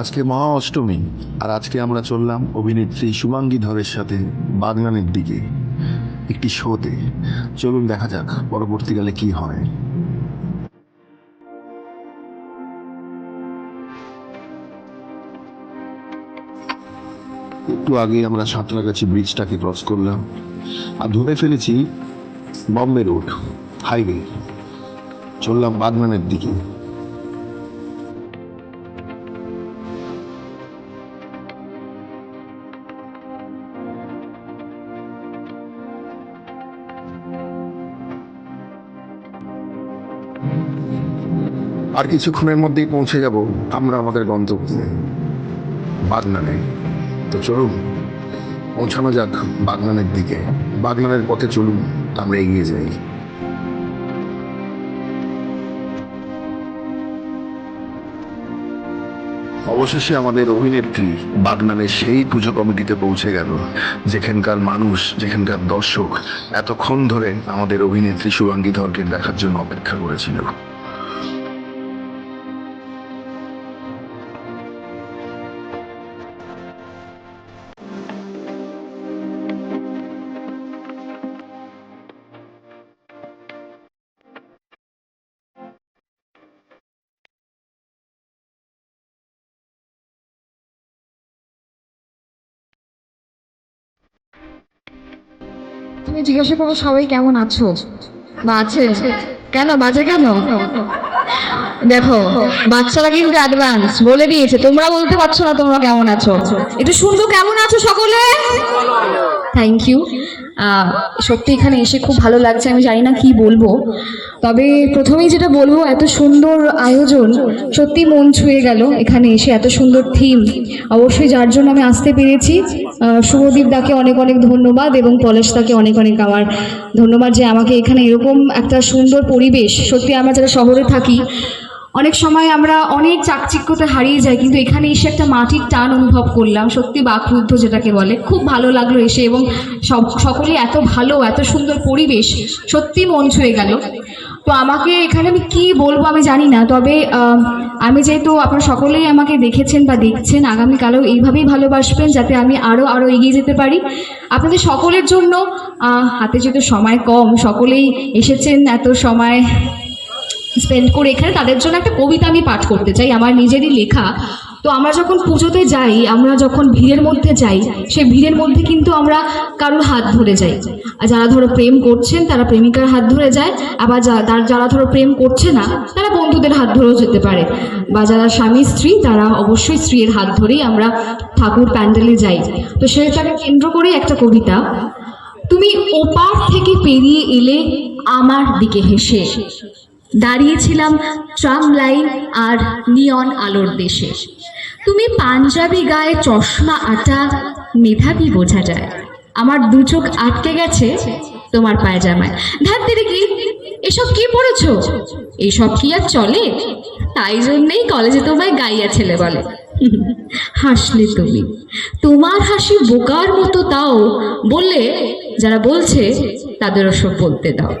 আজকে মহা অষ্টমী আর আজকে আমরা চললাম অভিনেত্রী শুভাঙ্গী ধরের সাথে বাগনানের দিকে, একটি শোতে। চলুন দেখা যাক পরবর্তীকালে কি হয়। একটু আগে আমরা সাঁতরাগাছি ব্রিজটাকে ক্রস করলাম, আর ধরে ফেলেছি বম্বে রোড হাইওয়ে চললাম বাগনানের দিকে। আর কিছুক্ষণের মধ্যেই পৌঁছে যাব আমরা আমাদের গন্তব্যে। বাগনানে তো চলুন, পৌঁছানো যাক বাগনানের দিকে। বাগনানের পথে চলুন আমরা এগিয়ে যাই। অবশেষে আমাদের অভিনেত্রী বাগনানের সেই পুজো কমিটিতে পৌঁছে গেল। যেখানকার মানুষ, যেখানকার দর্শক এতক্ষণ ধরে আমাদের অভিনেত্রী শুভাঙ্গী ধরকে দেখার জন্য অপেক্ষা করেছিল। তুমি জিজ্ঞাসা করো, সবাই কেমন আছো? বা আছে? কেন? বাজে কেন? দেখো, বাচ্চারা কিন্তু অ্যাডভান্স বলে দিয়েছে, তোমরা বলতে পারছ না তোমরা কেমন আছো। একটু শুনব, কেমন আছো সকলে? থ্যাংক ইউ সত্যি এখানে এসে খুব ভালো লাগছে, আমি জানি না কি বলব। তবে প্রথমেই যেটা বলব, এত সুন্দর আয়োজন, সত্যি মন ছুঁয়ে গেল এখানে এসে, এত সুন্দর থিম অবশ্যই যার জন্য আমি আসতে পেরেছি। শুভদীপ দাকে অনেক অনেক ধন্যবাদ এবং পলাশ দাকে অনেক অনেক আমার ধন্যবাদ যে আমাকে এখানে এরকম একটা সুন্দর পরিবেশ, সত্যি আমরা যারা শহরে থাকি অনেক সময় আমরা অনেক চাকচিক্যতে হারিয়ে যাই, কিন্তু এখানে এসে একটা মাটির টান অনুভব করলাম। সত্যি বাকরুদ্ধ যেটাকে বলে। খুব ভালো লাগল এসে এবং সব সকলেই এত ভালো, এত সুন্দর পরিবেশ সত্যি মন ছুঁয়ে গেল। তো আমাকে এখানে আমি কী বলব আমি জানি না, তবে আমি যেহেতু আপনারা সকলেই আমাকে দেখেছেন বা দেখছেন, আগামীকালেও এইভাবেই ভালোবাসবেন যাতে আমি আরও আরও এগিয়ে যেতে পারি। আপনাদের সকলের জন্য হাতে যেহেতু সময় কম, সকলেই এসেছেন, এত সময় স্পেন্ড করে এখানে তাদের জন্য একটা কবিতা আমি পাঠ করতে চাই, আমার নিজেরই লেখা। তো আমরা যখন পুজোতে যাই, আমরা যখন ভিড়ের মধ্যে যাই, সেই ভিড়ের মধ্যে কিন্তু আমরা কারোর হাত ধরে যাই। আর যারা ধরো প্রেম করছেন, তারা প্রেমিকার হাত ধরে যায়, আবার যারা ধরো প্রেম করছে না, তারা বন্ধুদের হাত ধরেও যেতে পারে। বা যারা স্বামী, স্ত্রী, তারা অবশ্যই স্ত্রীর হাত ধরেই আমরা ঠাকুর প্যান্ডেলে যাই। তো সেটাকে কেন্দ্র করেই একটা কবিতা। তুমি ওপার থেকে পেরিয়ে এলে আমার দিকে হেসে। দাঁড়িয়েছিলাম ট্রাম লাইন আর নিয়ন আলোর দেশে। তুমি পাঞ্জাবি গায়ে চশমা, আটা, মেধাবী বোঝা যায়। আমার দু চোখ আটকে গেছে তোমার পায়জামায়। দিদি কি? এসব কি পড়েছ? এসব কি আর চলে? তাই জন্যেই কলেজে তোমায় গাইয়া ছেলে বলে। হাসলে তুমি। তোমার হাসি বোকার মতো তাও বললে যারা বলছে তাদের ওসব বলতে দাও।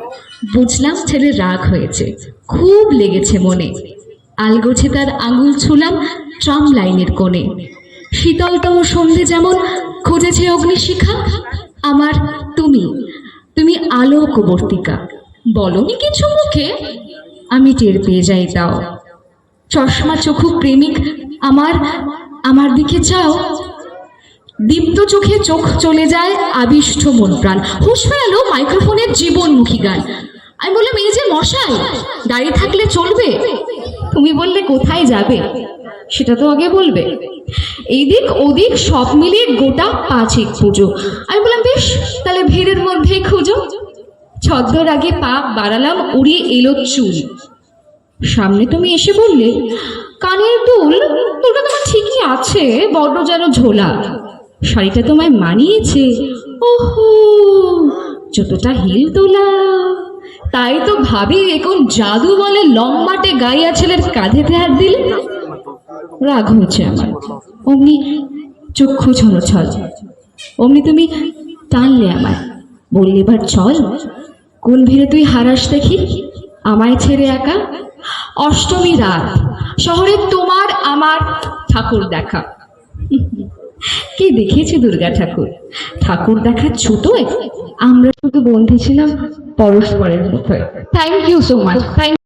বুঝলাম ছেলে রাগ হয়েছে। খুব লেগেছে মনে। আলগোছে তার আঙুল ছুলাম ট্রাম লাইনের কোণে। শীতলতম সন্ধে যেমন খুঁজেছে অগ্নিশিখা, আমার তুমি তুমি আলোকবর্তিকা। বলনি কিছু মুখে? আমি টের পেয়ে যাই তাও। চশমা চোখু প্রেমিক, আমার আমার দিকে চাও? দীপ্ত চোখে চোখ চলে যায় আবিষ্ট মন প্রাণ। হুশ ফেরালো মাইক্রোফোনের জীবনমুখী গান। আমি বললাম, এই যে মশাই, দাঁড়িয়ে থাকলে চলবে? তুমি বললে, কোথায় যাবে? সেটা তো আগে বলবে। এইদিক ওদিক সব মিলিয়ে গোটা পাঁচেক পুজো। আমি বললাম, বেশ, তাহলে ভিড়ের মধ্যেই খুঁজো। ছদ্মর আগে পা বাড়ালাম, উড়িয়ে এলো চুল। সামনে তুমি এসে বললে, কানের দুল, দুলটা তোমার ঠিকই আছে, বড্ড যেন ঝোলা। শাড়িটা তোমায় মানিয়েছে। ওহো, যতটা হিল তোলা। তাই তো ভাবি এখন জাদু বলে লম্বাটে গাইয়া ছেলের কাঁধেতে হাত দিলে? রাগ হয়েছে আমার। অমনি চক্ষু ছল ছল অমনি তুমি টানলে আমায়। বললে, এবার চল, কোন ভিড়ে তুই হারাস দেখি? আমায় ছেড়ে একা? অষ্টমী রাত, শহরে তোমার আমার ঠাকুর দেখা। কে দেখিয়েছে দুর্গা ঠাকুর? ঠাকুর দেখা ছোট আমরা শুধু বন্ধু ছিলাম পরস্পরের মতো thank you so much thank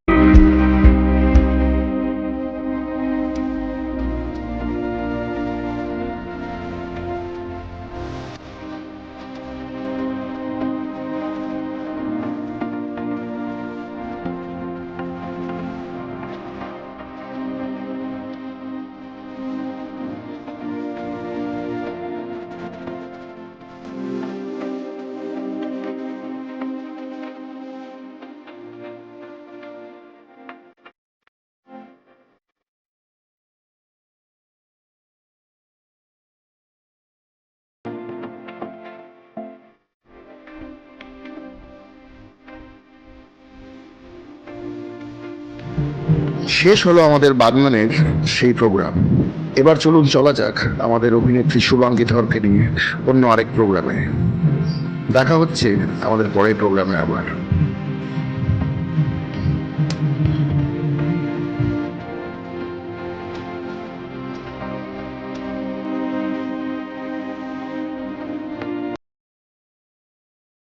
শেষ হলো আমাদের বাগনানের সেই প্রোগ্রাম এবার চলুন চলা যাক আমাদের অভিনেত্রী শুভাঙ্গী ধরকে নিয়ে অন্য আরেক প্রোগ্রামে দেখা হচ্ছে আমাদের পরের প্রোগ্রামে আবার।